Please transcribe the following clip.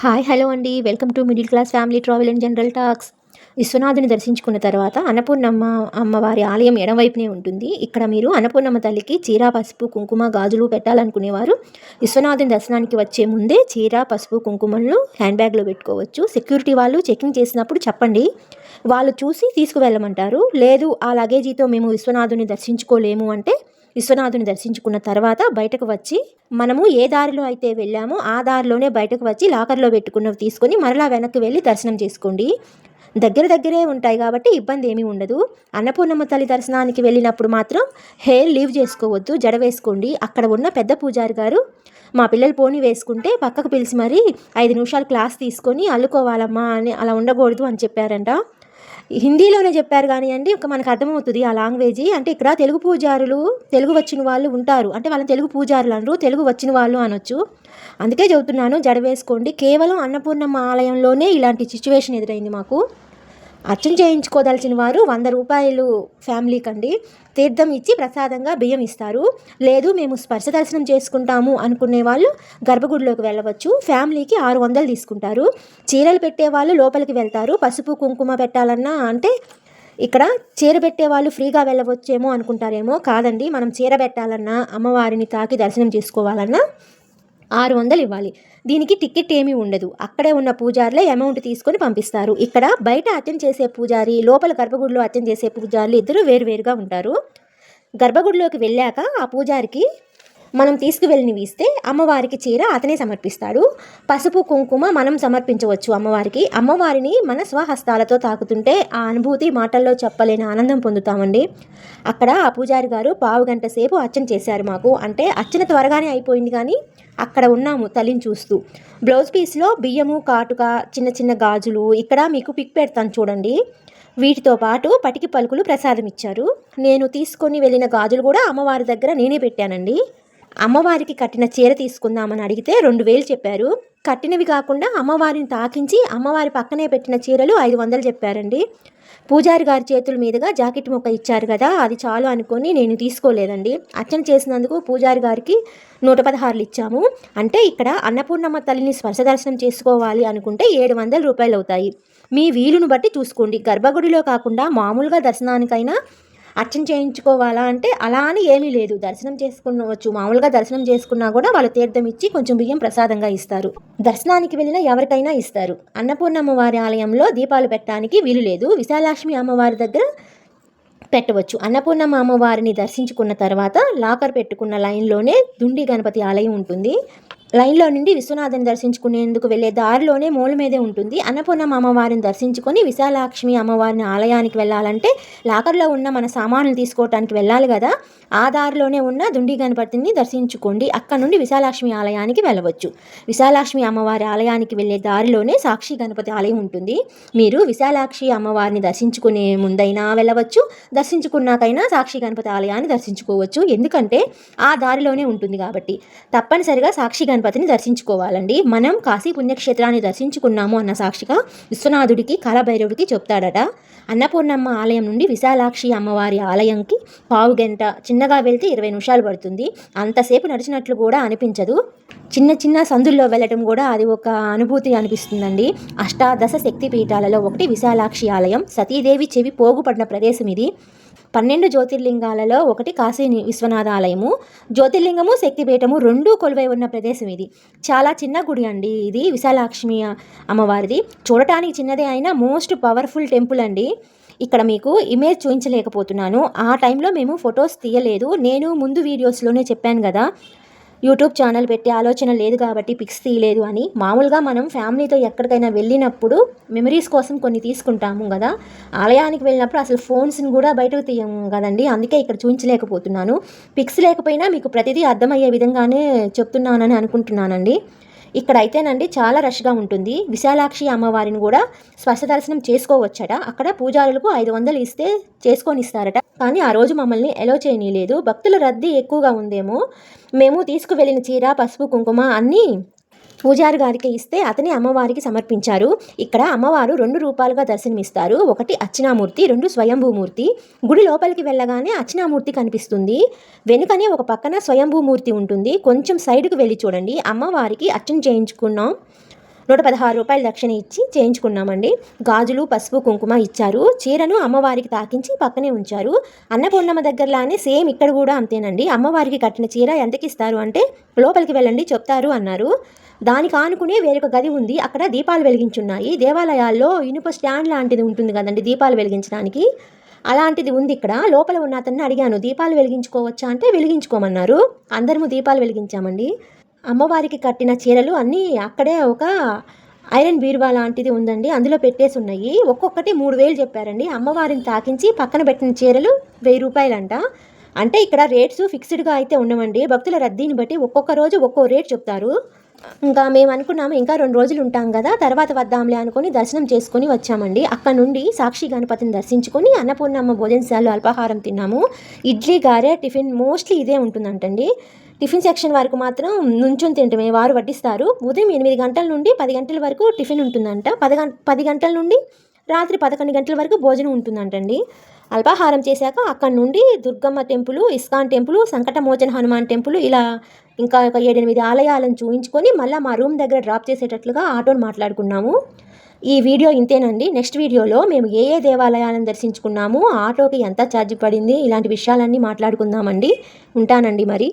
Hi hello అండి. Welcome to middle class family travel and general talks. విశ్వనాథుని దర్శించుకున్న తర్వాత అన్నపూర్ణమ్మ అమ్మవారి ఆలయం ఎడమవైపునే ఉంటుంది. ఇక్కడ మీరు అన్నపూర్ణమ్మ తల్లికి చీర పసుపు కుంకుమ గాజులు పెట్టాలనుకునేవారు. విశ్వనాథుని దర్శనానికి వచ్చే ముందే చీర పసుపు కుంకుమలను హ్యాండ్ బ్యాగ్లో పెట్టుకోవచ్చు. సెక్యూరిటీ వాళ్ళు చెకింగ్ చేసినప్పుడు చెప్పండి. వాళ్ళు చూసి తీసుకువెళ్ళమంటారు. లేదు ఆ లగేజీతో మేము విశ్వనాథుని దర్శించుకోలేము అంటే విశ్వనాథుని దర్శించుకున్న తర్వాత బయటకు వచ్చి మనము ఏ దారిలో అయితే వెళ్ళామో ఆ దారిలోనే బయటకు వచ్చి లాకర్లో పెట్టుకున్నవి తీసుకొని మరలా వెనక్కి వెళ్ళి దర్శనం చేసుకోండి. దగ్గర దగ్గరే ఉంటాయి కాబట్టి ఇబ్బంది ఏమీ ఉండదు. అన్నపూర్ణమ్మ తల్లి దర్శనానికి వెళ్ళినప్పుడు మాత్రం హెయిర్ లీవ్ చేసుకోవద్దు జడ వేసుకోండి. అక్కడ ఉన్న పెద్ద పూజారి గారు మా పిల్లలు పోని వేసుకుంటే పక్కకు పిలిచి మరీ ఐదు నిమిషాలు క్లాస్ తీసుకొని అల్లుకోవాలమ్మా అని అలా ఉండకూడదు అని చెప్పారంట. హిందీలోనే చెప్పారు కానీ అండి మనకు అర్థమవుతుంది ఆ లాంగ్వేజ్. అంటే ఇక్కడ తెలుగు పూజారులు తెలుగు వచ్చిన వాళ్ళు ఉంటారు. అంటే వాళ్ళని తెలుగు పూజారులు అనరు తెలుగు వచ్చిన వాళ్ళు అనొచ్చు. అందుకే చెబుతున్నాను జడ వేసుకోండి కేవలం అన్నపూర్ణమ్మ ఆలయంలోనే ఇలాంటి సిచ్యువేషన్ ఎదురైంది మాకు. అర్చన చేయించుకోదలిచిన వారు వంద రూపాయలు ఫ్యామిలీకి అండి తీర్థం ఇచ్చి ప్రసాదంగా బియ్యం ఇస్తారు. లేదు మేము స్పర్శ దర్శనం చేసుకుంటాము అనుకునే వాళ్ళు గర్భగుడిలోకి వెళ్ళవచ్చు. ఫ్యామిలీకి ఆరు వందలు తీసుకుంటారు. చీరలు పెట్టే వాళ్ళు లోపలికి వెళ్తారు. పసుపు కుంకుమ పెట్టాలన్నా అంటే ఇక్కడ చీర పెట్టే వాళ్ళు ఫ్రీగా వెళ్ళవచ్చేమో అనుకుంటారేమో కాదండి. మనం చీర పెట్టాలన్నా అమ్మవారిని తాకి దర్శనం చేసుకోవాలన్నా ఆరు వందలు ఇవ్వాలి. దీనికి టికెట్ ఏమీ ఉండదు. అక్కడే ఉన్న పూజారులే అమౌంట్ తీసుకొని పంపిస్తారు. ఇక్కడ బయట అత్యం చేసే పూజారి లోపల గర్భగుడిలో అత్యం చేసే పూజారులు ఇద్దరు వేరువేరుగా ఉంటారు. గర్భగుడిలోకి వెళ్ళాక ఆ పూజారికి మనం తీసుకువెళ్ళినవి ఇస్తే అమ్మవారికి చీర అతనే సమర్పిస్తాడు. పసుపు కుంకుమ మనం సమర్పించవచ్చు అమ్మవారికి. అమ్మవారిని మన స్వహస్తాలతో తాకుతుంటే ఆ అనుభూతి మాటల్లో చెప్పలేని ఆనందం పొందుతామండి. అక్కడ ఆ పూజారి గారు పావు గంట సేపు అర్చన చేశారు మాకు. అంటే అర్చన త్వరగానే అయిపోయింది కానీ అక్కడ ఉన్నాము తల్లిని చూస్తూ. బ్లౌజ్ పీస్లో బియ్యము కాటుక చిన్న చిన్న గాజులు ఇక్కడ మీకు పిక్ పెడతాను చూడండి. వీటితో పాటు పటికి పలుకులు ప్రసాదం ఇచ్చారు. నేను తీసుకొని వెళ్ళిన గాజులు కూడా అమ్మవారి దగ్గర నేనే పెట్టానండి. అమ్మవారికి కట్టిన చీర తీసుకుందామని అడిగితే రెండు వేలు చెప్పారు. కట్టినవి కాకుండా అమ్మవారిని తాకించి అమ్మవారి పక్కనే పెట్టిన చీరలు ఐదు వందలు చెప్పారండి. పూజారి గారి చేతుల మీదుగా జాకెట్ మొక్క ఇచ్చారు కదా అది చాలు అనుకొని నేను తీసుకోలేదండి. అర్చన చేసినందుకు పూజారి గారికి నూట పదహారులు ఇచ్చాము. అంటే ఇక్కడ అన్నపూర్ణమ్మ తల్లిని స్పర్శ దర్శనం చేసుకోవాలి అనుకుంటే ఏడు వందల రూపాయలు అవుతాయి. మీ వీలును బట్టి చూసుకోండి. గర్భగుడిలో కాకుండా మామూలుగా దర్శనానికైనా అర్చన చేయించుకోవాలా అంటే అలా అని ఏమీ లేదు. దర్శనం చేసుకున్నవచ్చు మామూలుగా దర్శనం చేసుకున్నా కూడా వాళ్ళు తీర్థం ఇచ్చి కొంచెం బియ్యం ప్రసాదంగా ఇస్తారు. దర్శనానికి వెళ్ళిన ఎవరికైనా ఇస్తారు. అన్నపూర్ణమ్మ వారి ఆలయంలో దీపాలు పెట్టడానికి వీలు లేదు. విశాలాక్ష్మి అమ్మవారి దగ్గర పెట్టవచ్చు. అన్నపూర్ణమ్మ అమ్మవారిని దర్శించుకున్న తర్వాత లాకర్ పెట్టుకున్న లైన్లోనే దుండి గణపతి ఆలయం ఉంటుంది. లైన్లో నుండి విశ్వనాథని దర్శించుకునేందుకు వెళ్ళే దారిలోనే మూల మీదే ఉంటుంది. అన్నపూర్ణమ్మ అమ్మవారిని దర్శించుకొని విశాలాక్ష్మి అమ్మవారిని ఆలయానికి వెళ్ళాలంటే లాకర్లో ఉన్న మన సామాన్లు తీసుకోవటానికి వెళ్ళాలి కదా. ఆ దారిలోనే ఉన్న దుండి గణపతిని దర్శించుకోండి. అక్కడ నుండి విశాలాక్ష్మి ఆలయానికి వెళ్ళవచ్చు. విశాలాక్ష్మి అమ్మవారి ఆలయానికి వెళ్ళే దారిలోనే సాక్షి గణపతి ఆలయం ఉంటుంది. మీరు విశాలాక్షి అమ్మవారిని దర్శించుకునే ముందైనా వెళ్ళవచ్చు. దర్శించుకున్నాకైనా సాక్షి గణపతి ఆలయాన్ని దర్శించుకోవచ్చు. ఎందుకంటే ఆ దారిలోనే ఉంటుంది కాబట్టి. తప్పనిసరిగా సాక్షి గణపతి గణపతిని దర్శించుకోవాలండి. మనం కాశీ పుణ్యక్షేత్రాన్ని దర్శించుకున్నాము అన్న సాక్షిగా విశ్వనాథుడికి కాలభైరవుడికి చెప్తాడట. అన్నపూర్ణమ్మ ఆలయం నుండి విశాలాక్షి అమ్మవారి ఆలయంకి పావు గంట చిన్నగా వెళ్తే ఇరవై నిమిషాలు పడుతుంది. అంతసేపు నడిచినట్లు కూడా అనిపించదు. చిన్న చిన్న సందుల్లో వెళ్ళటం కూడా అది ఒక అనుభూతి అనిపిస్తుందండి. అష్టాదశ శక్తి పీఠాలలో ఒకటి విశాలాక్షి ఆలయం. సతీదేవి చెవి పోగుపడిన ప్రదేశం ఇది. పన్నెండు జ్యోతిర్లింగాలలో ఒకటి కాశీ విశ్వనాథ ఆలయము. జ్యోతిర్లింగము శక్తిపీఠము రెండూ కొలువై ఉన్న ప్రదేశం ఇది. చాలా చిన్న గుడి అండి ఇది విశాలాక్ష్మి అమ్మవారిది. చూడటానికి చిన్నదే అయినా మోస్ట్ పవర్ఫుల్ టెంపుల్ అండి. ఇక్కడ మీకు ఇమేజ్ చూపించలేకపోతున్నాను ఆ టైంలో మేము ఫొటోస్ తీయలేదు. నేను ముందు వీడియోస్లోనే చెప్పాను కదా యూట్యూబ్ ఛానల్ పెట్టే ఆలోచన లేదు కాబట్టి పిక్స్ తీయలేదు అని. మామూలుగా మనం ఫ్యామిలీతో ఎక్కడికైనా వెళ్ళినప్పుడు మెమరీస్ కోసం కొన్ని తీసుకుంటాము కదా. ఆలయానికి వెళ్ళినప్పుడు అసలు ఫోన్స్ని కూడా బయటకు తీయము కదండి. అందుకే ఇక్కడ చూపించలేకపోతున్నాను పిక్స్ లేకపోయినా మీకు ప్రతిదీ అర్థమయ్యే విధంగానే చెప్తున్నానని అనుకుంటున్నానండి. ఇక్కడ చాలా రష్గా ఉంటుంది. విశాలాక్షి అమ్మవారిని కూడా స్పష్ట దర్శనం చేసుకోవచ్చట. అక్కడ పూజారులకు ఐదు వందలు ఇస్తే చేసుకొని ఇస్తారట కానీ ఆ రోజు మమ్మల్ని ఎలో చేయనీయలేదు భక్తుల రద్దీ ఎక్కువగా ఉందేమో. మేము తీసుకువెళ్ళిన చీర పసుపు కుంకుమ అన్నీ పూజారి గారికి ఇస్తే అతని అమ్మవారికి సమర్పించారు. ఇక్కడ అమ్మవారు రెండు రూపాలుగా దర్శనమిస్తారు. ఒకటి అర్చనామూర్తి రెండు స్వయంభూమూర్తి. గుడి లోపలికి వెళ్ళగానే అర్చనామూర్తి కనిపిస్తుంది. వెనుకనే ఒక పక్కన స్వయంభూమూర్తి ఉంటుంది. కొంచెం సైడ్కి వెళ్ళి చూడండి. అమ్మవారికి అర్చన చేయించుకున్నాం. నూట పదహారు రూపాయలు దక్షిణ ఇచ్చి చేయించుకున్నామండి. గాజులు పసుపు కుంకుమ ఇచ్చారు. చీరను అమ్మవారికి తాకించి పక్కనే ఉంచారు. అన్నపూర్ణమ్మ దగ్గరలానే సేమ్ ఇక్కడ కూడా అంతేనండి. అమ్మవారికి కట్టిన చీర ఎంతకి ఇస్తారు అంటే లోపలికి వెళ్ళండి చెప్తారు అన్నారు. దానికి ఆనుకునే వేరొక గది ఉంది. అక్కడ దీపాలు వెలిగించున్నాయి. దేవాలయాల్లో ఇనుప స్టాండ్ లాంటిది ఉంటుంది కదండి దీపాలు వెలిగించడానికి. అలాంటిది ఉంది ఇక్కడ. లోపల ఉన్న అతన్ని అడిగాను దీపాలు వెలిగించుకోవచ్చా? అంటే వెలిగించుకోమన్నారు. అందరము దీపాలు వెలిగించామండి. అమ్మవారికి కట్టిన చీరలు అన్నీ అక్కడే ఒక ఐరన్ బీరువా లాంటిది ఉందండి. అందులో పెట్టేసి ఉన్నాయి. ఒక్కొక్కటి మూడు వేలు చెప్పారండి. అమ్మవారిని తాకించి పక్కన పెట్టిన చీరలు వెయ్యి రూపాయలంట. అంటే ఇక్కడ రేట్స్ ఫిక్స్డ్గా అయితే ఉండవండి. భక్తుల రద్దీని బట్టి ఒక్కొక్క రోజు ఒక్కో రేట్ చెప్తారు. ఇంకా మేము అనుకున్నాము ఇంకా రెండు రోజులు ఉంటాం కదా తర్వాత వద్దాంలే అనుకుని దర్శనం చేసుకొని వచ్చామండి. అక్కడ నుండి సాక్షి గణపతిని దర్శించుకొని అన్నపూర్ణమ్మ భోజనశాలలో అల్పాహారం తిన్నాము. ఇడ్లీ గారె టిఫిన్ మోస్ట్లీ ఇదే ఉంటుందంటండి. టిఫిన్ సెక్షన్ వరకు మాత్రం నుంచొని తింటమే వారు వడ్డిస్తారు. ఉదయం ఎనిమిది గంటల నుండి పది గంటల వరకు టిఫిన్ ఉంటుందంట. పది గంట పది గంటల నుండి రాత్రి పదకొండు గంటల వరకు భోజనం ఉంటుందంటండి. అల్పాహారం చేశాక అక్కడి నుండి Durgamma temple ISKCON temple Sankatmochan Hanuman temple ఇలా ఇంకా ఒక ఏడెనిమిది ఆలయాలను చూయించుకొని మళ్ళీ మా రూమ్ దగ్గర డ్రాప్ చేసేటట్లుగా ఆటోను మాట్లాడుకున్నాము. ఈ వీడియో ఇంతేనండి. నెక్స్ట్ వీడియోలో మేము ఏ ఏ దేవాలయాలను దర్శించుకున్నాము ఆటోకి ఎంత ఛార్జ్ పడింది ఇలాంటి విషయాలన్నీ మాట్లాడుకుందామండి. ఉంటానండి మరి.